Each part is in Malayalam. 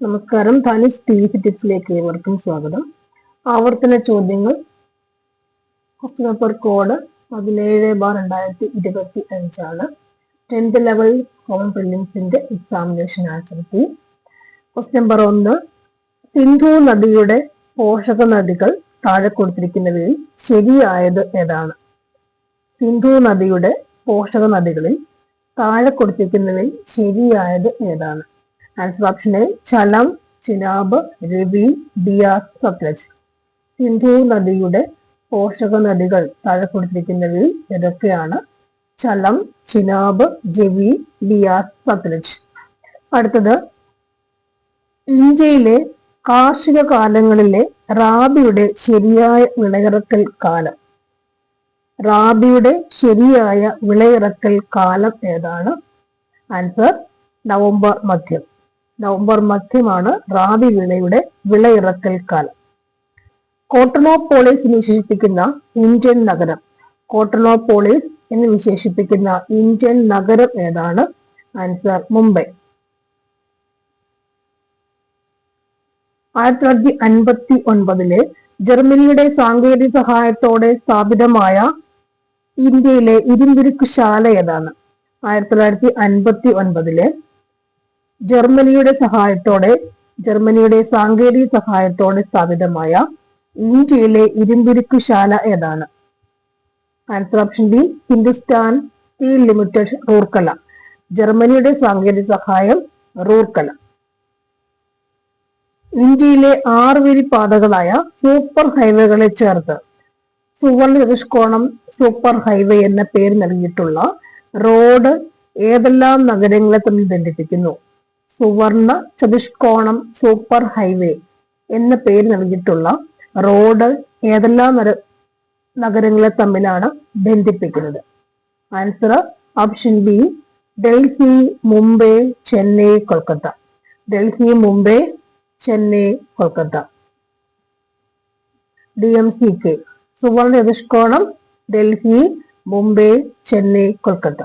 നമസ്കാരം. ടി സി ടിപ്സിലേക്ക് ഏവർക്കും സ്വാഗതം. ആവർത്തന ചോദ്യങ്ങൾ. ക്വസ്റ്റ്യൻ പേപ്പർ കോഡ് പതിനേഴ് ബാർ രണ്ടായിരത്തി ഇരുപത്തി അഞ്ചാണ് tenth level common പ്രിലിംസിന്റെ examination answer key question number ഒന്ന്. സിന്ധു നദിയുടെ പോഷക നദികൾ താഴെ കൊടുത്തിരിക്കുന്നവയിൽ ശരിയായത് ഏതാണ്? സിന്ധു നദിയുടെ പോഷക നദികളിൽ താഴെ കൊടുത്തിരിക്കുന്നവയിൽ ശരിയായത് ഏതാണ്? ആൻസർ ചലം ചിനാബ് രവി ബിയാസ് സത്ലജ് സിന്ധു നദിയുടെ പോഷക നദികൾ താഴെ കൊടുത്തിരിക്കുന്നവയിൽ ഏതൊക്കെയാണ്? ചലം ചിനാബ് രവി ബിയാസ് സത്ലജ് അടുത്തത് ഇന്ത്യയിലെ കാർഷിക കാലങ്ങളിലെ റാബിയുടെ ശരിയായ വിളയിറക്കൽ കാലം. റാബിയുടെ ശരിയായ വിളയിറക്കൽ കാലം ഏതാണ്? ആൻസർ നവംബർ മധ്യം. നവംബർ മധ്യമാണ് റാബി വിളയുടെ വിളയിറക്കൽ കാലം. കോട്ടണോപോളിസ് എന്ന് വിശേഷിപ്പിക്കുന്ന ഇന്ത്യൻ നഗരം. കോട്ടണോപോളിസ് എന്ന് വിശേഷിപ്പിക്കുന്ന ഇന്ത്യൻ നഗരം ഏതാണ്? ആൻസർ മുംബൈ. ആയിരത്തി തൊള്ളായിരത്തി അൻപത്തി ഒൻപതിലെ ജർമ്മനിയുടെ സാങ്കേതിക സഹായത്തോടെ സ്ഥാപിതമായ ഇന്ത്യയിലെ ഇരുമ്പുരുക്ക് ശാല ഏതാണ്? ആയിരത്തി തൊള്ളായിരത്തി അൻപത്തി ഒൻപതിലെ ജർമ്മനിയുടെ സഹായത്തോടെ ജർമ്മനിയുടെ സാങ്കേതിക സഹായത്തോടെ സ്ഥാപിതമായ ഇന്ത്യയിലെ ഇരുമ്പിരിക്കുശാല ഏതാണ്? Answer option B Hindustan steel limited Rourkela. ജർമ്മനിയുടെ സാങ്കേതിക സഹായം റൂർക്കല. ഇന്ത്യയിലെ ആറുവരി പാതകളായ സൂപ്പർ ഹൈവേകളെ ചേർത്ത് സുവർണ ചതുഷ്കോണം സൂപ്പർ ഹൈവേ എന്ന പേര് നൽകിയിട്ടുള്ള റോഡ് ഏതെല്ലാം നഗരങ്ങളെ തമ്മിൽ ബന്ധിപ്പിക്കുന്നു? സുവർണ ചതുഷ്കോണം സൂപ്പർ ഹൈവേ എന്ന പേര് നൽകിയിട്ടുള്ള റോഡ് ഏതെല്ലാം നഗരങ്ങളെ തമ്മിലാണ് ബന്ധിപ്പിക്കുന്നത്? Answer option B Delhi Mumbai Chennai Kolkata. Delhi Mumbai Chennai Kolkata. D M C K സുവർണ ചതുഷ്കോണം ഡൽഹി മുംബൈ ചെന്നൈ കൊൽക്കത്ത.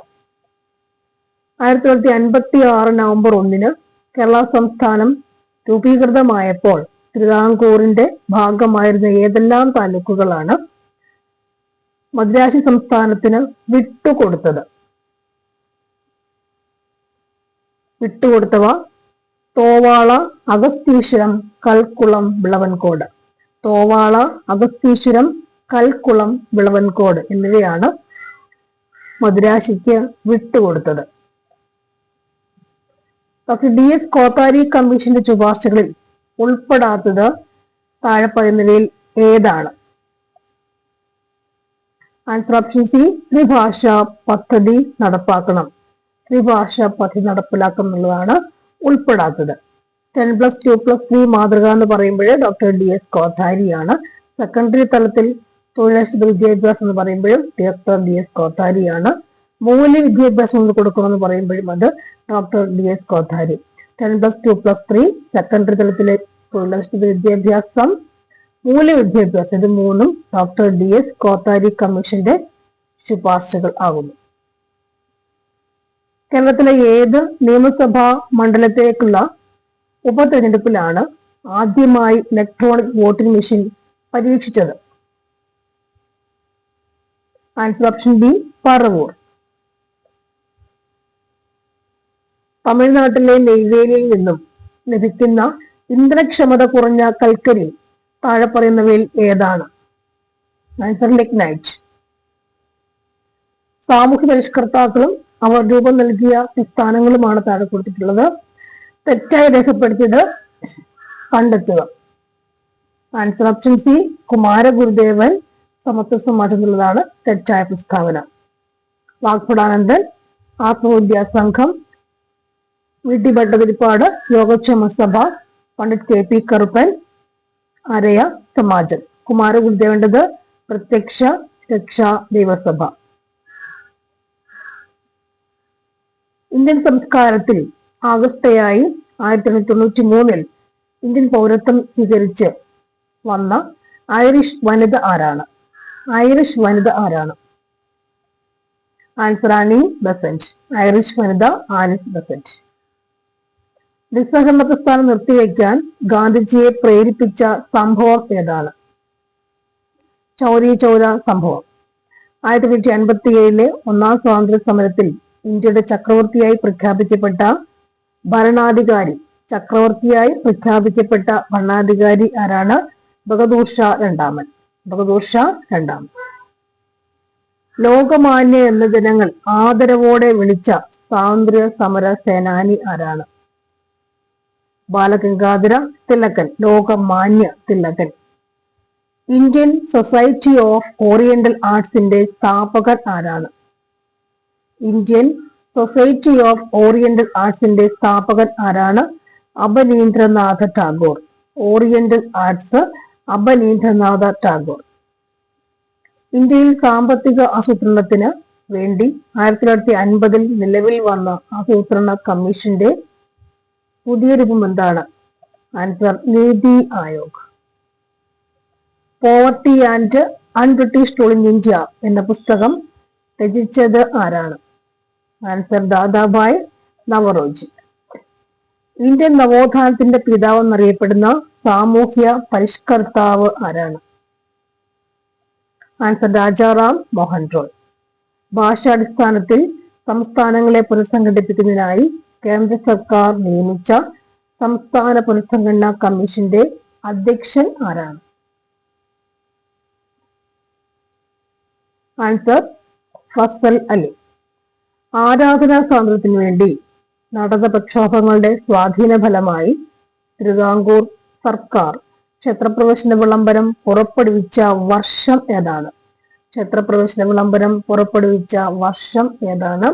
ആയിരത്തി തൊള്ളായിരത്തി അൻപത്തി ആറ് നവംബർ ഒന്നിന് കേരള സംസ്ഥാനം രൂപീകൃതമായപ്പോൾ തിരുവിതാംകൂറിന്റെ ഭാഗമായിരുന്ന ഏതെല്ലാം താലൂക്കുകളാണ് മദ്രാശി സംസ്ഥാനത്തിന് വിട്ടുകൊടുത്തത്? വിട്ടുകൊടുത്തവ തോവാള അഗസ്തീശ്വരം കൽക്കുളം വിളവൻകോട്. തോവാള അഗസ്തീശ്വരം കൽക്കുളം വിളവൻകോട് എന്നിവയാണ് മദുരാശിക്ക് വിട്ടുകൊടുത്തത്. ഡോക്ടർ ഡി എസ് കോത്താരി കമ്മീഷന്റെ ശുപാർശകളിൽ ഉൾപ്പെടാത്തത് താഴെ പറയുന്നവയിൽ ഏതാണ്? ആൻസർ ഓപ്ഷൻ സി ത്രിഭാഷ പദ്ധതി നടപ്പാക്കണം. ത്രിഭാഷ പദ്ധതി നടപ്പിലാക്കണം എന്നുള്ളതാണ് ഉൾപ്പെടാത്തത്. Ten plus two plus three മാതൃക എന്ന് പറയുമ്പോൾ ഡോക്ടർ ഡി എസ് കോത്താരിയാണ്. സെക്കൻഡറി തലത്തിൽ തൊഴിലധിഷ്ഠിത വിദ്യാഭ്യാസം എന്ന് പറയുമ്പോഴും ഡോക്ടർ ഡി എസ് കോത്താരിയാണ്. മൂല്യ വിദ്യാഭ്യാസം എന്ന് കൊടുക്കണമെന്ന് പറയുമ്പോഴും അത് doctor D S Kothari ten plus two plus three secondary തലത്തിലെ തൊഴിലധിഷ്ഠിത വിദ്യാഭ്യാസം മൂല്യ വിദ്യാഭ്യാസം ഇത് മൂന്നും ഡോക്ടർ ഡി എസ് കോത്താരി കമ്മീഷന്റെ ശുപാർശകൾ ആകുന്നു. കേരളത്തിലെ ഏത് നിയമസഭാ മണ്ഡലത്തിലേക്കുള്ള ഉപതെരഞ്ഞെടുപ്പിലാണ് ആദ്യമായി ഇലക്ട്രോണിക് വോട്ടിംഗ് മെഷീൻ പരീക്ഷിച്ചത്? Answer option B Paravur. തമിഴ്നാട്ടിലെ നെയ്വേലിയിൽ നിന്നും ലഭിക്കുന്ന ഇന്ധനക്ഷമത കുറഞ്ഞ കൽക്കരി താഴെ പറയുന്നവയിൽ ഏതാണ്? നൈസർലിക് നൈറ്റ് സാമൂഹ്യ പരിഷ്കർത്താക്കളും അവർ രൂപം നൽകിയ പ്രസ്ഥാനങ്ങളുമാണ് താഴെ കൊടുത്തിട്ടുള്ളത്. തെറ്റായി രേഖപ്പെടുത്തിയത് കണ്ടെത്തുക. ആൻസർ ഓപ്ഷൻ സി കുമാരഗുരുദേവൻ സമത്വ സമാജം എന്നുള്ളതാണ് തെറ്റായ പ്രസ്താവന. വാഗ്ഭടാനന്ദൻ ആത്മവിദ്യാ സംഘം V T Bhattathiripad Yogakshema Sabha Pandit K P Karuppan Araya Samajam. കുമാരഗുരുദേവേണ്ടത് Prathyaksha Raksha ദൈവസഭ. ഇന്ത്യൻ സംസ്കാരത്തിൽ ആഗസ്തയായി ആയിരത്തി തൊള്ളായിരത്തി തൊണ്ണൂറ്റി മൂന്നിൽ ഇന്ത്യൻ പൗരത്വം സ്വീകരിച്ച് വന്ന ഐറിഷ് വനിത ആരാണ്? ഐറിഷ് വനിത ആരാണ്? ആൻസർ ആനി ബസന്റ് ഐറിഷ് വനിത ആനിസ് ബസന്റ് നിസ്സഹകരണ പ്രസ്ഥാനം നിർത്തിവെക്കാൻ ഗാന്ധിജിയെ പ്രേരിപ്പിച്ച സംഭവം ഏതാണ്? ചൗരി ചൗര സംഭവം. ആയിരത്തി തൊള്ളായിരത്തി അൻപത്തി ഏഴിലെ ഒന്നാം സ്വാതന്ത്ര്യ സമരത്തിൽ ഇന്ത്യയുടെ ചക്രവർത്തിയായി പ്രഖ്യാപിക്കപ്പെട്ട ഭരണാധികാരി ചക്രവർത്തിയായി പ്രഖ്യാപിക്കപ്പെട്ട ഭരണാധികാരി ആരാണ്? ബഹദൂർ ഷാ രണ്ടാമൻ. ബഹദൂർ ഷാ രണ്ടാമൻ. ലോകമാന്യ എന്ന ജനങ്ങൾ ആദരവോടെ വിളിച്ച സ്വാതന്ത്ര്യ സമര സേനാനി ആരാണ്? Balagangadhara Thilakan Lokmanya Thilakan. Indian society of oriental ആർട്സിന്റെ സ്ഥാപകർ ആരാണ്? ഇന്ത്യൻ സൊസൈറ്റി ഓഫ് ഓറിയന്റൽ ആർട്സിന്റെ സ്ഥാപകൻ ആരാണ്? Abanindranath Tagore. Oriental arts Abanindranath Tagore. ഇന്ത്യയിൽ സാമ്പത്തിക ആസൂത്രണത്തിന് വേണ്ടി ആയിരത്തി തൊള്ളായിരത്തി അൻപതിൽ നിലവിൽ വന്ന ആസൂത്രണ കമ്മീഷന്റെ പുതിയ രൂപം എന്താണ്? Answer Niti Aayog poverty and unBritish rule in India എന്ന പുസ്തകം രചിച്ചത് ആരാണ്? ആൻസർ ദാദാഭായ് നവറോജി. ഇന്ത്യൻ നവോത്ഥാനത്തിന്റെ പിതാവ് എന്നറിയപ്പെടുന്ന സാമൂഹ്യ പരിഷ്കർത്താവ് ആരാണ്? ആൻസർ രാജാറാം മോഹൻ റോയ് ഭാഷാടിസ്ഥാനത്തിൽ സംസ്ഥാനങ്ങളെ പുനഃസംഘടിപ്പിക്കുന്നതിനായി കേന്ദ്ര സർക്കാർ നിയമിച്ച സംസ്ഥാന പുനഃസംഘടനാ കമ്മീഷന്റെ അധ്യക്ഷൻ ആരാണ്? ആൻസർ ഫസൽ അലി. ആരാധനാ സ്വാതന്ത്ര്യത്തിനു വേണ്ടി നടന്ന പ്രക്ഷോഭങ്ങളുടെ സ്വാധീന ഫലമായി തിരുവിതാംകൂർ സർക്കാർ ക്ഷേത്രപ്രവേശന വിളംബരം പുറപ്പെടുവിച്ച വർഷം ഏതാണ്? ക്ഷേത്രപ്രവേശന വിളംബരം പുറപ്പെടുവിച്ച വർഷം ഏതാണ്?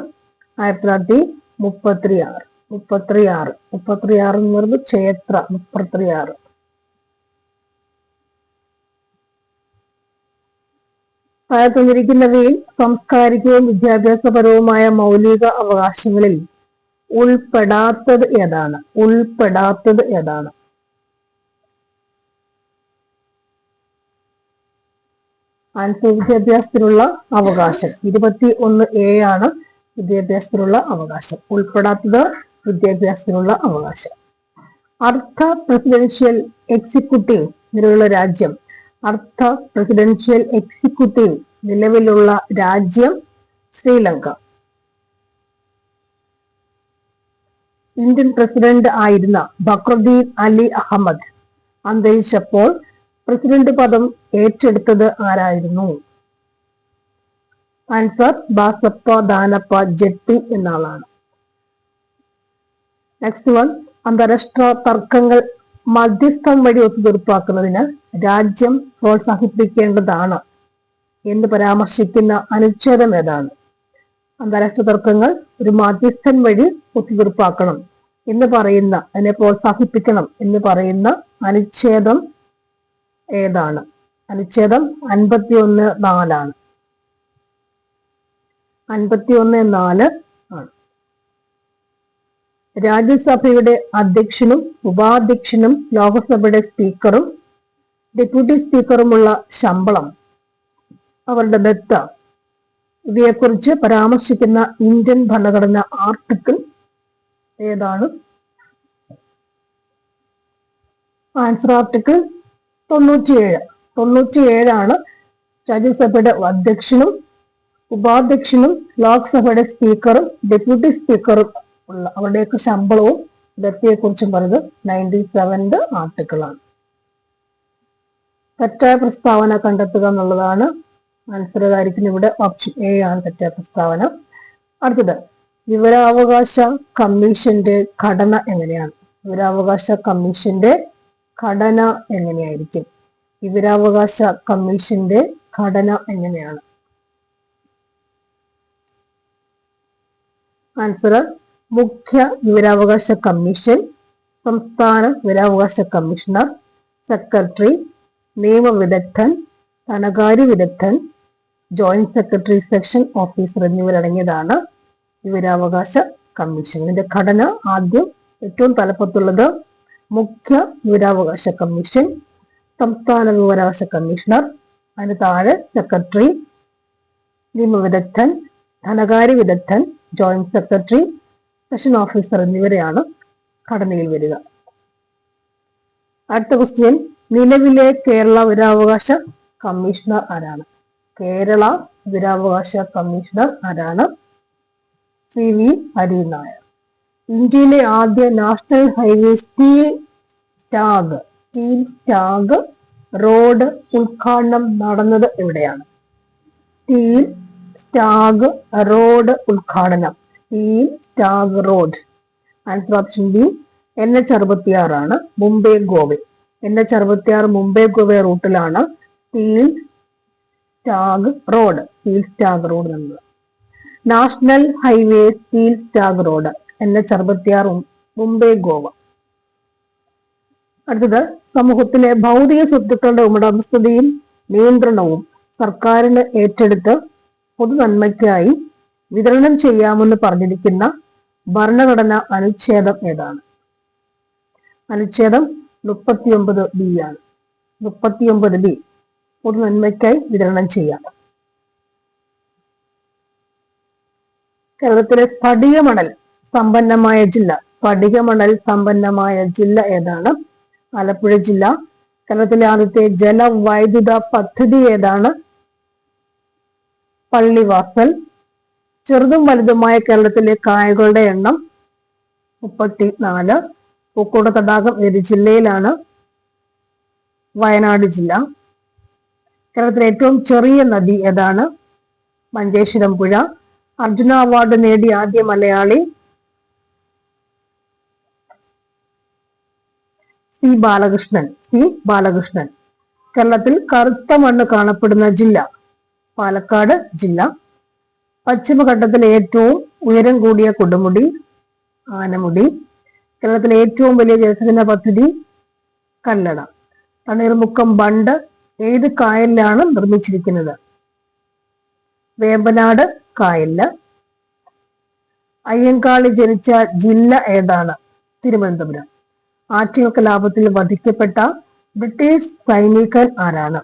ആയിരത്തി തൊള്ളായിരത്തി മുപ്പത്തി ആറ് മുപ്പത്തിയാറ് എന്ന് പറയുന്നത് ക്ഷേത്ര. മുപ്പത്തിയാറ്. താഴെ തന്നിരിക്കുന്നവയിൽ സാംസ്കാരികവും വിദ്യാഭ്യാസപരവുമായ മൗലിക അവകാശങ്ങളിൽ ഉൾപ്പെടാത്തത് ഏതാണ്? ഉൾപ്പെടാത്തത് ഏതാണ്? ആൻസർ വിദ്യാഭ്യാസത്തിനുള്ള അവകാശം. ഇരുപത്തി ഒന്ന് എ ആണ് വിദ്യാഭ്യാസത്തിനുള്ള അവകാശം. ഉൾപ്പെടാത്തത് വിദ്യാഭ്യാസത്തിനുള്ള അവകാശം. അർത്ഥ പ്രസിഡൻഷ്യൽ എക്സിക്യൂട്ടീവ് നിലവിലുള്ള രാജ്യം. അർത്ഥ പ്രസിഡൻഷ്യൽ എക്സിക്യൂട്ടീവ് നിലവിലുള്ള രാജ്യം ശ്രീലങ്ക. ഇന്ത്യൻ പ്രസിഡന്റ് ആയിരുന്ന ബക്രുദ്ദീൻ അലി അഹമ്മദ് അന്തരിച്ചപ്പോൾ പ്രസിഡന്റ് പദം ഏറ്റെടുത്തത് ആരായിരുന്നു? ആൻസർ ബാസപ്പ ദാനപ്പ ജെട്ടി എന്ന ആളാണ് നെക്സ്റ്റ് വൺ അന്താരാഷ്ട്ര തർക്കങ്ങൾ മധ്യസ്ഥം വഴി ഒത്തുതീർപ്പാക്കുന്നതിന് രാജ്യം പ്രോത്സാഹിപ്പിക്കേണ്ടതാണ് എന്ന് പരാമർശിക്കുന്ന അനുച്ഛേദം ഏതാണ്? അന്താരാഷ്ട്ര തർക്കങ്ങൾ ഒരു മധ്യസ്ഥൻ വഴി ഒത്തുതീർപ്പാക്കണം എന്ന് പറയുന്ന അതിനെ പ്രോത്സാഹിപ്പിക്കണം എന്ന് പറയുന്ന അനുച്ഛേദം ഏതാണ്? അനുച്ഛേദം അൻപത്തി ഒന്ന് നാലാണ്. അൻപത്തി ഒന്ന് നാല് ആണ്. രാജ്യസഭയുടെ അധ്യക്ഷനും ഉപാധ്യക്ഷനും ലോകസഭയുടെ സ്പീക്കറും ഡെപ്യൂട്ടി സ്പീക്കറുമുള്ള ശമ്പളം അവരുടെ ബത്ത. ഇവയെക്കുറിച്ച് പരാമർശിക്കുന്ന ഇന്ത്യൻ ഭരണഘടന ആർട്ടിക്കിൾ ഏതാണ്? ആൻസർ ആർട്ടിക്കിൾ തൊണ്ണൂറ്റിയേഴ്. തൊണ്ണൂറ്റിയേഴാണ് രാജ്യസഭയുടെ അധ്യക്ഷനും ഉപാധ്യക്ഷനും ലോക്സഭയുടെ സ്പീക്കറും ഡെപ്യൂട്ടി സ്പീക്കറും ഉള്ള അവരുടെയൊക്കെ ശമ്പളവും കുറിച്ചും പറയുന്നത് നയന്റി സെവന്റെ ആർട്ടിക്കിളാണ്. തെറ്റായ പ്രസ്താവന കണ്ടെത്തുക എന്നുള്ളതാണ് മത്സരകാരിക്കുന്ന ഇവിടെ ഓപ്ഷൻ എ ആണ് തെറ്റായ പ്രസ്താവന. അടുത്തത് വിവരാവകാശ കമ്മീഷന്റെ ഘടന എങ്ങനെയാണ്? വിവരാവകാശ കമ്മീഷന്റെ ഘടന എങ്ങനെയായിരിക്കും? വിവരാവകാശ കമ്മീഷന്റെ ഘടന എങ്ങനെയാണ്? ആൻസർ മുഖ്യ വിവരാവകാശ കമ്മീഷൻ സംസ്ഥാന വിവരാവകാശ കമ്മീഷണർ സെക്രട്ടറി നിയമവിദഗ്ധൻ ധനകാര്യ വിദഗ്ധൻ ജോയിന്റ് സെക്രട്ടറി സെക്ഷൻ ഓഫീസർ എന്നിവരടങ്ങിയതാണ് വിവരാവകാശ കമ്മീഷൻ ഇതിന്റെ ഘടന ആദ്യം ഏറ്റവും തലപ്പത്തുള്ളത് മുഖ്യ വിവരാവകാശ കമ്മീഷൻ സംസ്ഥാന വിവരാവകാശ കമ്മീഷണർ അതിന് താഴെ സെക്രട്ടറി നിയമവിദഗ്ധൻ ധനകാര്യ വിദഗ്ധൻ ജോയിന്റ് സെക്രട്ടറി സെഷൻ ഓഫീസർ എന്നിവരെയാണ് ഘടനയിൽ വരിക. അടുത്ത ക്വസ്റ്റ്യൻ നിലവിലെ കേരള വിരാവകാശ കമ്മീഷണർ ആരാണ്? കേരള വിരാവകാശ കമ്മീഷണർ ആരാണ്? ശ്രീ വി ഹരി നായർ. ഇന്ത്യയിലെ ആദ്യ national highway steel slag steel slag road ഉദ്ഘാടനം നടന്നത് എവിടെയാണ്? സ്റ്റീൽ സ്റ്റാഗ് റോഡ് ഉദ്ഘാടനം. Steel tag road answer option B N H അറുപത്തിയാറാണ് Mumbai Goa. N H അറുപത്തിയാറ് മുംബൈ ഗോവ റൂട്ടിലാണ് steel tag road steel tag road എന്നത് national highway steel slag road N H അറുപത്തിയാറ് മുംബൈ ഗോവ. അടുത്തത് സമൂഹത്തിലെ ഭൗതിക സ്വത്തുക്കളുടെ ഉടമസ്ഥതയും നിയന്ത്രണവും സർക്കാരിന് ഏറ്റെടുത്ത് പൊതുനന്മയ്ക്കായി വിതരണം ചെയ്യാമെന്ന് പറഞ്ഞിരിക്കുന്ന ഭരണഘടന അനുച്ഛേദം ഏതാണ്? അനുച്ഛേദം മുപ്പത്തിയൊമ്പത് ബി ആണ്. മുപ്പത്തിയൊമ്പത് ബി പൊതുനന്മയ്ക്കായി വിതരണം ചെയ്യാം. കേരളത്തിലെ സ്ഫടികമണൽ സമ്പന്നമായ ജില്ല സ്ഫടികമണൽ സമ്പന്നമായ ജില്ല ഏതാണ്? ആലപ്പുഴ ജില്ല. കേരളത്തിലെ ആദ്യത്തെ ജലവൈദ്യുത പദ്ധതി ഏതാണ്? പള്ളിവാസൽ ചെറുതും വലുതുമായ കേരളത്തിലെ കായകളുടെ എണ്ണം മുപ്പത്തി നാല് പൂക്കോട് തടാകം ഏത് ജില്ലയിലാണ്? വയനാട് ജില്ല. കേരളത്തിലെ ഏറ്റവും ചെറിയ നദി ഏതാണ്? മഞ്ചേശ്വരം പുഴ. അർജുന അവാർഡ് നേടിയ ആദ്യ മലയാളി സി ബാലകൃഷ്ണൻ. സി ബാലകൃഷ്ണൻ. കേരളത്തിൽ കറുത്ത മണ്ണ് കാണപ്പെടുന്ന ജില്ല. പാലക്കാട് ജില്ല. പശ്ചിമഘട്ടത്തിലെ ഏറ്റവും ഉയരം കൂടിയ കൊടുമുടി ആനമുടി. കേരളത്തിലെ ഏറ്റവും വലിയ ജലസേചന പദ്ധതി കല്ലട തണ്ണീർമുക്കം ബണ്ട് ഏത് കായലിലാണ് നിർമ്മിച്ചിരിക്കുന്നത്? വേമ്പനാട് കായലിൽ. അയ്യങ്കാളി ജനിച്ച ജില്ല ഏതാണ്? തിരുവനന്തപുരം. ആറ്റിയൊക്കെ ലാഭത്തിൽ വധിക്കപ്പെട്ട ബ്രിട്ടീഷ് സൈനികൻ ആരാണ്?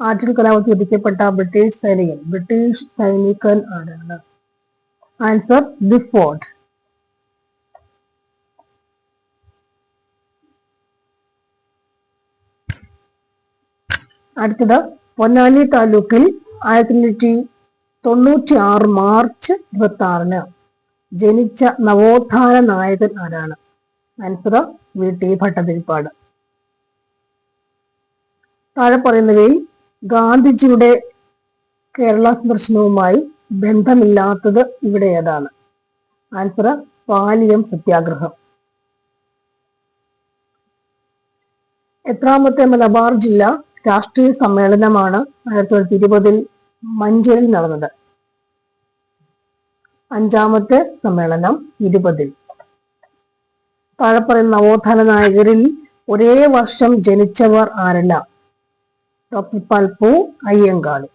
ആറ്റിൽ കലാപത്തിൽ വധിക്കപ്പെട്ട ബ്രിട്ടീഷ് സൈനികൻ ബ്രിട്ടീഷ് സൈനികൻ ആരാണ്? ആൻസർ ബിഫോർഡ് അടുത്തത് പൊന്നാനി താലൂക്കിൽ ആയിരത്തി തൊള്ളായിരത്തി തൊണ്ണൂറ്റി ആറ് മാർച്ച് ഇരുപത്തി ആറിന് ജനിച്ച നവോത്ഥാന നായകൻ ആരാണ്? Answer V. ടി. ഭട്ടതിരിപ്പാട്. താഴെ പറയുന്നവയിൽ ഗാന്ധിജിയുടെ കേരള സന്ദർശനവുമായി ബന്ധമില്ലാത്തത് ഇവിടെ ഏതാണ്? ആൻസർ പാലിയം സത്യാഗ്രഹം. എത്രാമത്തെ മലബാർ ജില്ല രാഷ്ട്രീയ സമ്മേളനമാണ് ആയിരത്തി തൊള്ളായിരത്തി ഇരുപതിൽ മഞ്ചേരിയിൽ നടന്നത്. അഞ്ചാമത്തെ സമ്മേളനം ഇരുപതിൽ. താഴെ പറയുന്ന നവോത്ഥാന നായകരിൽ ഒരേ വർഷം ജനിച്ചവർ ആരല്ല? ഡോക്ടർ പൽപ്പു അയ്യങ്കാളി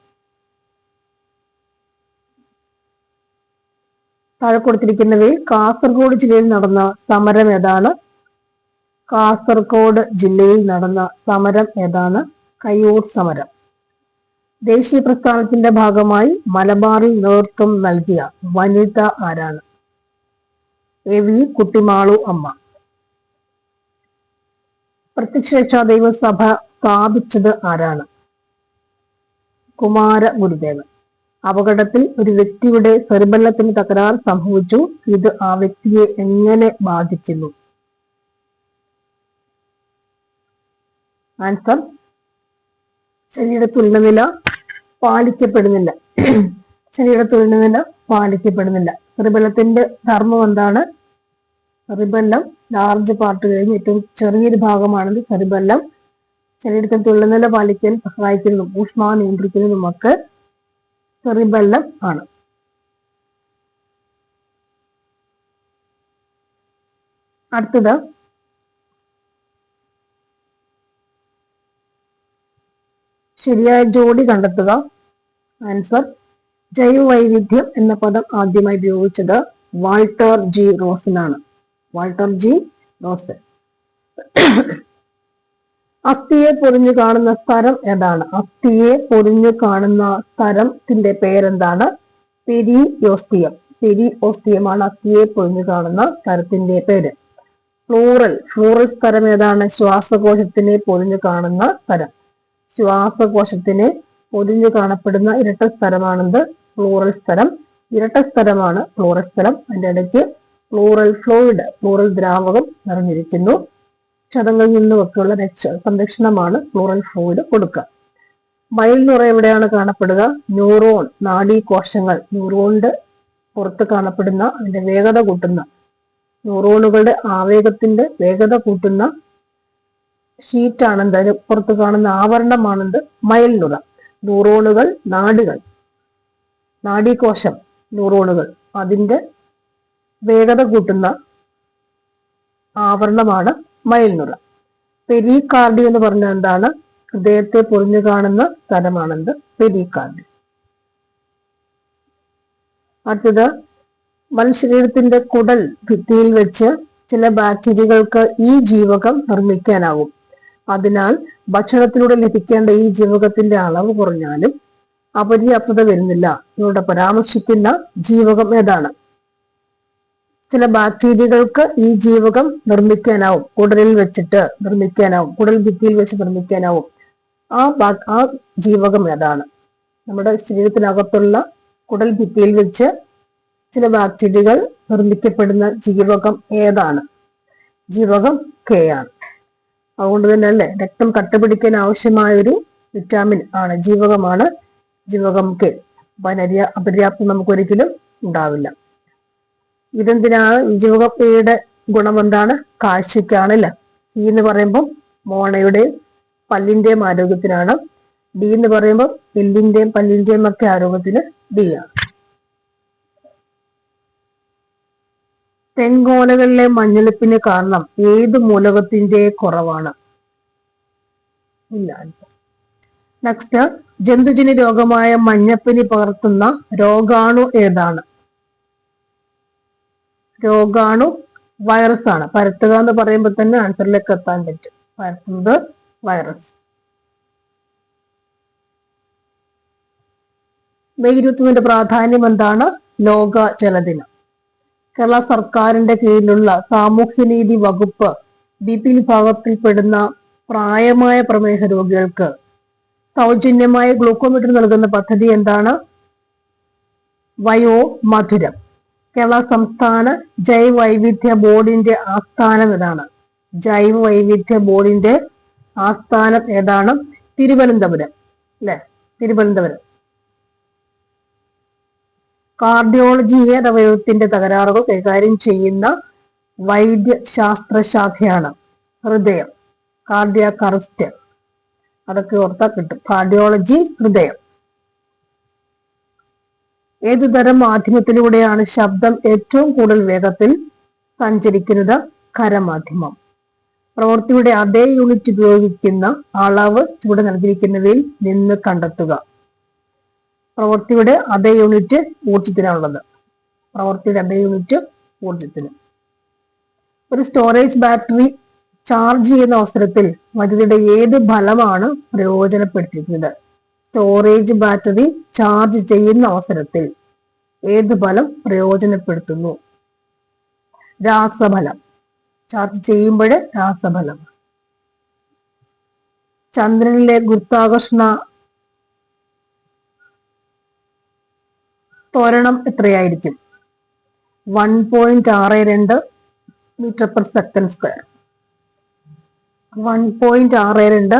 താഴെ കൊടുത്തിരിക്കുന്നവയിൽ കാസർഗോഡ് ജില്ലയിൽ നടന്ന സമരം ഏതാണ്? കാസർഗോഡ് ജില്ലയിൽ നടന്ന സമരം ഏതാണ്? കയ്യൂർ സമരം. ദേശീയ പ്രസ്ഥാനത്തിന്റെ ഭാഗമായി മലബാറിൽ നേതൃത്വം നൽകിയ വനിത ആരാണ്? എ വി കുട്ടിമാളു അമ്മ. പ്രത്യക്ഷ ദൈവസഭ സ്ഥാപിച്ചത് ആരാണ്? കുമാര ഗുരുദേവൻ. അപകടത്തിൽ ഒരു വ്യക്തിയുടെ സെറിബല്ലത്തിന് തകരാർ സംഭവിച്ചു. ഇത് ആ വ്യക്തിയെ എങ്ങനെ ബാധിക്കുന്നു? ആൻസർ ശരീര തുലനനില പാലിക്കപ്പെടുന്നില്ല. ശരീര തുലനനില പാലിക്കപ്പെടുന്നില്ല. സെറിബല്ലത്തിന്റെ ധർമ്മം എന്താണ്? സെറിബല്ലം ലാർജ് പാർട്ട് കഴിഞ്ഞ് ഏറ്റവും ചെറിയൊരു ഭാഗമാണെങ്കിൽ സെറിബല്ലം ശരീരത്തിൽ തുള്ളുനില പാലിക്കാൻ സഹായിക്കുന്നതും ഊഷ്മാവ് നിയന്ത്രിക്കുന്നതും ഒക്കെ സെറിബല്ലം ആണ്. അടുത്തത് ശരിയായ ജോഡി കണ്ടെത്തുക. ആൻസർ ജൈവവൈവിധ്യം എന്ന പദം ആദ്യമായി ഉപയോഗിച്ചത് Walter G റോസിനാണ്. Walter G Rosen. അസ്ഥിയെ പൊറിഞ്ഞു കാണുന്ന സ്ഥലം ഏതാണ് അസ്ഥിയെ പൊറിഞ്ഞു കാണുന്ന സ്ഥലത്തിന്റെ പേരെന്താണ്? പെരിയോസ്തിയം. പെരി ഓസ്റ്റിയമാണ് അസ്ഥിയെ പൊറിഞ്ഞു കാണുന്ന സ്ഥലത്തിന്റെ പേര്. ഫ്ലൂറൽ ഫ്ലൂറൽ സ്ഥലം ഏതാണ്? ശ്വാസകോശത്തിനെ പൊറിഞ്ഞു കാണുന്ന സ്ഥലം ശ്വാസകോശത്തിനെ പൊതിഞ്ഞു കാണപ്പെടുന്ന ഇരട്ട സ്ഥലമാണെന്ത്? ഫ്ലൂറൽ സ്ഥലം. ഇരട്ട സ്ഥലമാണ് ഫ്ലൂറൽ സ്ഥലം. അതിന്റെ ഇടയ്ക്ക് ഫ്ലൂറൽ ഫ്ലൂയിഡ് ഫ്ലൂറൽ ദ്രാവകം നിറഞ്ഞിരിക്കുന്നു. ക്ഷതങ്ങളിൽ നിന്നുമൊക്കെയുള്ള രക്ഷ സംരക്ഷണമാണ് ഫ്ലൂറൽ ഫ്ലൂയിഡ് കൊടുക്കുക. മയിൽ നുറ എവിടെയാണ് കാണപ്പെടുക? ന്യൂറോൺ നാഡീകോശങ്ങൾ. ന്യൂറോണിന്റെ പുറത്ത് കാണപ്പെടുന്ന അതിന്റെ വേഗത കൂട്ടുന്ന ന്യൂറോണുകളുടെ ആവേഗത്തിന്റെ വേഗത കൂട്ടുന്ന ഷീറ്റാണെന്ത് അതിന് പുറത്ത് കാണുന്ന ആവരണമാണെന്ത്? മയിൽ നുറ. ന്യൂറോണുകൾ നാഡികൾ. നാഡീകോശം ന്യൂറോണുകൾ അതിന്റെ വേഗത കൂട്ടുന്ന ആവരണമാണ് മയിൽനുറ. പെരികാർഡി എന്ന് പറഞ്ഞാൽ എന്താണ്? ഹൃദയത്തെ പൊറിഞ്ഞു കാണുന്ന സ്ഥലമാണെന്ത്? പെരികാർഡി അടുത്തത് മനുഷ്യരീരത്തിന്റെ കുടൽ ഭിത്തിയിൽ വെച്ച് ചില ബാക്ടീരിയകൾക്ക് ഈ ജീവകം നിർമ്മിക്കാനാവും. അതിനാൽ ഭക്ഷണത്തിലൂടെ ലഭിക്കേണ്ട ഈ ജീവകത്തിന്റെ അളവ് കുറഞ്ഞാലും അപര്യാപ്തത വരുന്നില്ല. ഇവിടെ പരാമർശിക്കുന്ന ജീവകം ഏതാണ്? ചില ബാക്ടീരിയകൾക്ക് ഈ ജീവകം നിർമ്മിക്കാനാവും കുടലിൽ വെച്ചിട്ട് നിർമ്മിക്കാനാവും കുടൽ ഭിത്തിയിൽ വെച്ച് നിർമ്മിക്കാനാവും. ആ ആ ജീവകം ഏതാണ്? നമ്മുടെ ശരീരത്തിനകത്തുള്ള കുടൽ ഭിത്തിയിൽ വെച്ച് ചില ബാക്ടീരിയകൾ നിർമ്മിക്കപ്പെടുന്ന ജീവകം ഏതാണ്? ജീവകം കെ ആണ്. അതുകൊണ്ട് തന്നെ അല്ലേ രക്തം കട്ടുപിടിക്കാൻ ആവശ്യമായ ഒരു വിറ്റാമിൻ ആണ് ജീവകമാണ് ജീവകം കെ. വനരിയ അപര്യാപ്തം നമുക്കൊരിക്കലും ഉണ്ടാവില്ല. ഇതെന്തിനാണ് ജീവകം എയുടെ ഗുണം എന്താണ്? കാഴ്ചക്കാണല്ല സി എന്ന് പറയുമ്പോൾ മോണയുടെയും പല്ലിന്റെയും ആരോഗ്യത്തിനാണ്. ഡി എന്ന് പറയുമ്പോൾ എല്ലിന്റെയും പല്ലിന്റെയും ഒക്കെ ആരോഗ്യത്തിന് ഡി ആണ്. തെങ്കോലകളിലെ മഞ്ഞളിപ്പിന് കാരണം ഏത് മൂലകത്തിന്റെ കുറവാണ്? ഇല്ല. നെക്സ്റ്റ് ജന്തുജന്യ രോഗമായ മഞ്ഞപ്പിനി പകർത്തുന്ന രോഗാണു ഏതാണ്? രോഗാണു വൈറസ് ആണ്. പരത്തുക എന്ന് പറയുമ്പോൾ തന്നെ ആൻസറിലേക്ക് എത്താൻ പറ്റും. പരത്തുന്നത് വൈറസ് മെയ് ഇരുപത്തിമൂന്നിന്റെ പ്രാധാന്യം എന്താണ്? ലോക ജലദിനം കേരള സർക്കാരിന്റെ കീഴിലുള്ള സാമൂഹ്യനീതി വകുപ്പ് ബി പി വിഭാഗത്തിൽപ്പെടുന്ന പ്രായമായ പ്രമേഹ രോഗികൾക്ക് സൗജന്യമായ ഗ്ലൂക്കോമീറ്റർ നൽകുന്ന പദ്ധതി എന്താണ്? വയോ മധുരം കേരള സംസ്ഥാന ജൈവ വൈവിധ്യ ബോർഡിന്റെ ആസ്ഥാനം ഏതാണ്? ജൈവ വൈവിധ്യ ബോർഡിന്റെ ആസ്ഥാനം ഏതാണ്? തിരുവനന്തപുരം അല്ലെ? തിരുവനന്തപുരം. കാർഡിയോളജി ഏതവയവത്തിന്റെ തകരാറുകൾ കൈകാര്യം ചെയ്യുന്ന വൈദ്യശാസ്ത്ര ശാഖയാണ് ഹൃദയം കാർഡിയാക് അറസ്റ്റ് അതൊക്കെ ഓർത്താ കിട്ടും. കാർഡിയോളജി ഹൃദയം. ഏതുതരം മാധ്യമത്തിലൂടെയാണ് ശബ്ദം ഏറ്റവും കൂടുതൽ വേഗത്തിൽ സഞ്ചരിക്കുന്നത്? ഖരമാധ്യമം പ്രവൃത്തിയുടെ അതേ യൂണിറ്റ് ഉപയോഗിക്കുന്ന അളവ് ചൂട് നൽകിയിരിക്കുന്നവയിൽ നിന്ന് കണ്ടെത്തുക. പ്രവൃത്തിയുടെ അതേ യൂണിറ്റ് ഊർജത്തിനാണുള്ളത് പ്രവൃത്തിയുടെ അതേ യൂണിറ്റ് ഊർജത്തിന് ഒരു സ്റ്റോറേജ് ബാറ്ററി ചാർജ് ചെയ്യുന്ന അവസരത്തിൽ വൈദ്യുതിയുടെ ഏത് ഫലമാണ് പ്രയോജനപ്പെടുത്തിയിരിക്കുന്നത്? സ്റ്റോറേജ് ബാറ്ററി ചാർജ് ചെയ്യുന്ന അവസരത്തിൽ ഏത് ഫലം പ്രയോജനപ്പെടുത്തുന്നു? രാസഫലം ചാർജ് ചെയ്യുമ്പോൾ രാസഫലം ചന്ദ്രനിലെ ഗുരുത്വാകർഷണ ത്വരണം എത്രയായിരിക്കും? വൺ പോയിന്റ് ആറ് രണ്ട് metre per second square. One point ആറ് രണ്ട്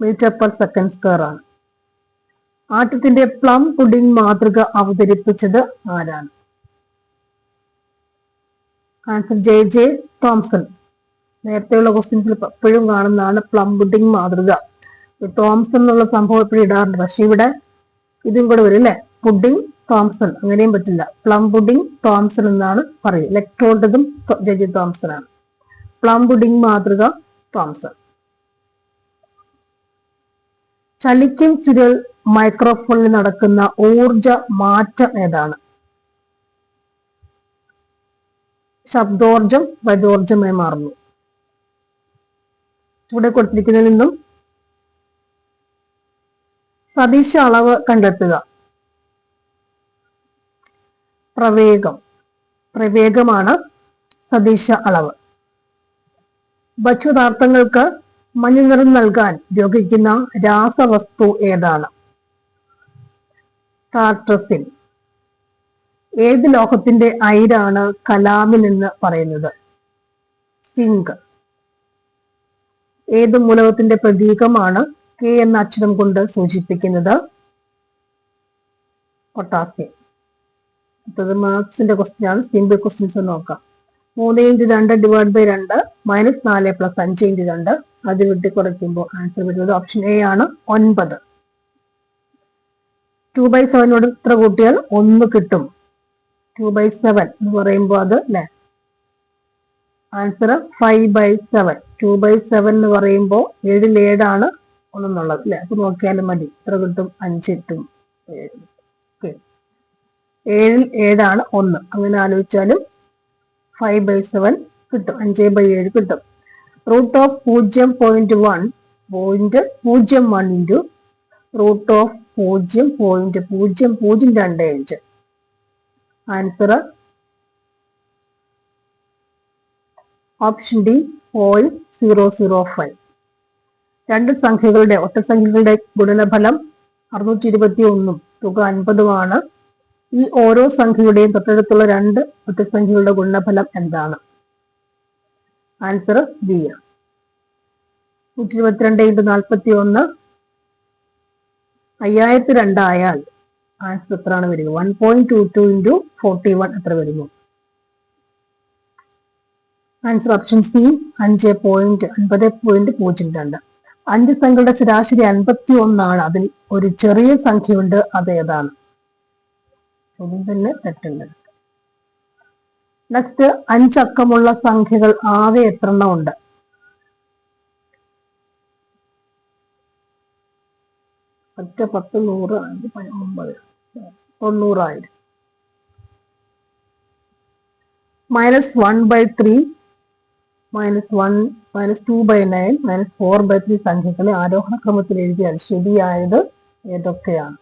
മീറ്റർ പെർ സെക്കൻഡ് സ്ക്വയർ ആണ്. ആറ്റത്തിന്റെ പ്ലം പുഡിംഗ് മാതൃക അവതരിപ്പിച്ചത് ആരാണ്? Answer J J Thomson. നേരത്തെയുള്ള ക്വസ്റ്റ്യൻസിൽ എപ്പോഴും കാണുന്നതാണ് പ്ലം പുഡിംഗ് മാതൃക. തോംസൺ എന്നുള്ള സംഭവം എപ്പോഴും ഇടാറുണ്ട്. പക്ഷെ ഇവിടെ ഇതും കൂടെ വരും അല്ലെ? Pudding Thomson. അങ്ങനെയും പറ്റില്ല. പ്ലം പുഡിംഗ് തോംസൺ എന്നാണ് പറയുക. ഇലക്ട്രോണ്ടതും ജെ തോംസൺ ആണ്. പ്ലം പുഡിംഗ് മാതൃക തോംസൺ. ചലിക്കും ചുരുൾ മൈക്രോഫോണിൽ നടക്കുന്ന ഊർജ മാറ്റം ഏതാണ്? ശബ്ദോർജം വൈദോർജമായി മാറുന്നു. ഇവിടെ കൊടുത്തിരിക്കുന്നതിൽ നിന്നും സതീശ അളവ് കണ്ടെത്തുക. പ്രവേഗം. പ്രവേഗമാണ് സദിശ അളവ്. ഭക്ഷ്യപദാർത്ഥങ്ങൾക്ക് മഞ്ഞ നിറം നൽകാൻ ഉപയോഗിക്കുന്ന രാസവസ്തു ഏതാണ്? ടാർട്രസിൻ ഏത് ലോഹത്തിന്റെ അയിരാണ് കലാമിൽ എന്ന് പറയുന്നത്? സിങ്ക്. ഏത് മൂലകത്തിന്റെ പ്രതീകമാണ് കെ എന്ന അക്ഷരം കൊണ്ട് സൂചിപ്പിക്കുന്നത്? പൊട്ടാസ്യം. അടുത്തത് മാർക്സിന്റെ ക്വസ്റ്റ്യൻ ആണ് സിമ്പിൾ ക്വസ്റ്റ്യൻസ് നോക്കാം. മൂന്ന് ഇന്റു രണ്ട് ഡിവൈഡ് ബൈ രണ്ട് മൈനസ് നാല് പ്ലസ് അഞ്ച് ഇന്റു രണ്ട്. അത് വെട്ടി കുറയ്ക്കുമ്പോൾ ആൻസർ വരുന്നത് ഓപ്ഷൻ എ ആണ്. ഒൻപത്. ടു ബൈ സെവനോട് ഇത്ര കൂട്ടിയാൽ ഒന്ന് കിട്ടും. ടു ബൈ സെവൻ എന്ന് പറയുമ്പോൾ അത് അല്ലെ? Answer five by seven two by seven എന്ന് പറയുമ്പോൾ ഏഴിൽ ഏഴാണ് ഒന്നെന്നുള്ളത് അല്ലെ? അപ്പൊ നോക്കിയാലും മതി. ഇത്ര കിട്ടും അഞ്ച് കിട്ടും ഓക്കെ ഏഴിൽ ഏഴാണ് ഒന്ന്. അങ്ങനെ ആലോചിച്ചാലും ഫൈവ് ബൈ സെവൻ കിട്ടും. അഞ്ച് ബൈ ഏഴ് കിട്ടും. റൂട്ട് ഓഫ് പൂജ്യം പോയിന്റ് വൺ പോയിന്റ് പൂജ്യം വൺ ഇന്റു റൂട്ട് ഓഫ് പൂജ്യം പോയിന്റ് പൂജ്യം പൂജ്യം രണ്ട് അഞ്ച് answer option D point zero zero five രണ്ട് സംഖ്യകളുടെ ഒറ്റസംഖ്യകളുടെ ഗുണനഫലം അറുന്നൂറ്റി ഇരുപത്തി ഒന്നും തുക അൻപതുമാണ്. ഈ ഓരോ സംഖ്യയുടെയും തൊട്ടടുത്തുള്ള രണ്ട് ഒറ്റസംഖ്യകളുടെ ഗുണനഫലം എന്താണ്? ആൻസർ ബി നൂറ്റി ഇരുപത്തിരണ്ട് ഇന്റു നാൽപ്പത്തി ഒന്ന് അയ്യായിരത്തി രണ്ടായാൽ ആൻസർ എത്രയാണ് വരിക one point two two into forty one എത്ര വരുന്നു? ആൻസർ ഓപ്ഷൻ സി അഞ്ച് പോയിന്റ് അൻപത് പോയിന്റ് പൂജ്യം രണ്ട്. അഞ്ച് സംഖ്യയുടെ ശരാശരി അൻപത്തി ഒന്നാണ് അതിൽ ഒരു ചെറിയ സംഖ്യയുണ്ട് അത് ഏതാണ്? തന്നെ തെറ്റുണ്ട്. നെക്സ്റ്റ് അഞ്ചക്കമുള്ള സംഖ്യകൾ ആകെ എത്ര എണ്ണം ഉണ്ട്? ഒറ്റ പത്ത് നൂറ് ഒമ്പത് തൊണ്ണൂറായിരം. Minus one by three minus one minus two by nine minus four by three സംഖ്യകളെ ആരോഹണ ക്രമത്തിൽ എഴുതിയാൽ ശരിയായത് ഏതൊക്കെയാണ്?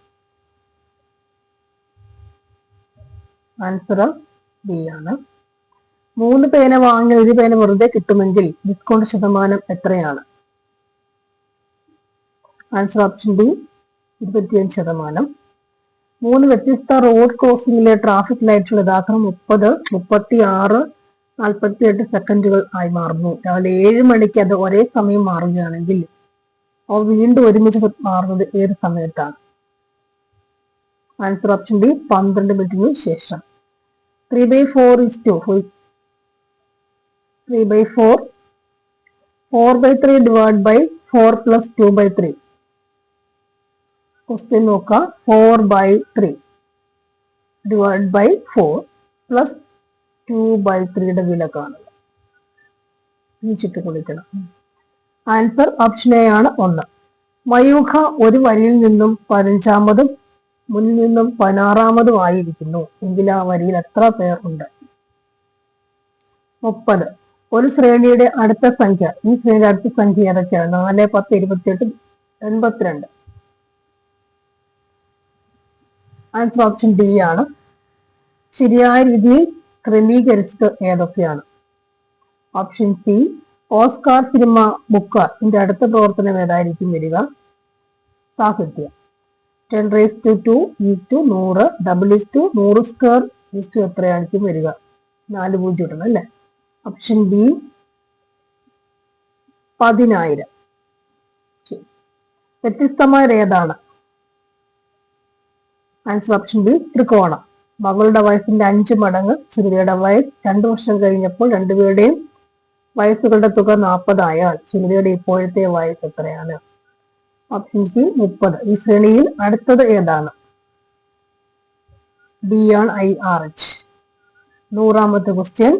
ആൻസർ ബി ആണ്. മൂന്ന് പേന വാങ്ങി ഒരു പേന വെറുതെ കിട്ടുമെങ്കിൽ ഡിസ്കൗണ്ട് ശതമാനം എത്രയാണ്? ആൻസർ ഓപ്ഷൻ ബി ഇരുപത്തിയഞ്ച് ശതമാനം. മൂന്ന് വ്യത്യസ്ത റോഡ് ക്രോസിംഗിലെ ട്രാഫിക് ലൈറ്റുകൾ യഥാക്രമം മുപ്പത് മുപ്പത്തി ആറ് നാൽപ്പത്തി എട്ട് സെക്കൻഡുകൾ ആയി മാറുന്നു. രാവിലെ ഏഴ് മണിക്ക് അത് ഒരേ സമയം മാറുകയാണെങ്കിൽ അവ വീണ്ടും ഒരുമിച്ച് മാറുന്നത് ഏത് സമയത്താണ്? ആൻസർ ഓപ്ഷൻ ബി പന്ത്രണ്ട് മിനിറ്റിന് ശേഷം. Three by four is to three by four four by three divide by four plus two by three question നോക്കുക four by three divide by four plus two by ത്രീയുടെ വില കാണുക. ഈ ചുറ്റി കുളിക്കണം ആൻസർ ഓപ്ഷൻ എ ആണ് ഒന്ന്. മയൂഖ ഒരു വരിയിൽ നിന്നും പതിനഞ്ചാമതും മുന്നിൽ നിന്നും പതിനാറാമതും ആയിരിക്കുന്നു. എങ്കിൽ ആ വരിയിൽ എത്ര പേർ ഉണ്ട്? മുപ്പത്. ഒരു ശ്രേണിയുടെ അടുത്ത സംഖ്യ. ഈ ശ്രേണിയുടെ അടുത്ത സംഖ്യ ഏതൊക്കെയാണ്? നാല് പത്ത് ഇരുപത്തിയെട്ട് എൺപത്തിരണ്ട്. ആൻസർ ഓപ്ഷൻ ഡി ആണ്. ശരിയായ രീതിയിൽ ക്രമീകരിച്ചത് ഏതൊക്കെയാണ്? Option C Oscar cinema book ഇതിന്റെ അടുത്ത പ്രവർത്തനം ഏതായിരിക്കും വരിക? സാഹിത്യം. Ten raise to two is to നൂറ് ഡബിൾ ഈസ് ടു നൂറ് സ്ക്വയർ ഈസ് ടു എത്രയായിരിക്കും വരിക? നാല് പൂജ്യം ഇടണം അല്ലേ? ഓപ്ഷൻ ബി പതിനായിരം. വ്യത്യസ്തമായ ഏതാണ്? ആൻസർ ഓപ്ഷൻ ബി ത്രികോണം. മകളുടെ വയസ്സിന്റെ അഞ്ച് മടങ്ങ് സുനിതയുടെ വയസ്സ് രണ്ടു വർഷം കഴിഞ്ഞപ്പോൾ രണ്ടുപേരുടെയും വയസ്സുകളുടെ തുക നാൽപ്പതായാൽ സുനിതയുടെ ഇപ്പോഴത്തെ വയസ്സ് എത്രയാണ്? ഓപ്ഷൻ സി മുപ്പത്. ഈ ശ്രേണിയിൽ അടുത്തത് ഏതാണ്? ബി ആൺ ഐ ആർ എച്ച് നൂറാമത്തെ question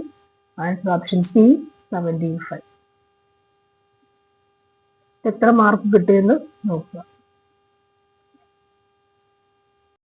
answer option C seventy five എത്ര മാർക്ക് കിട്ടിയെന്ന് നോക്കുക.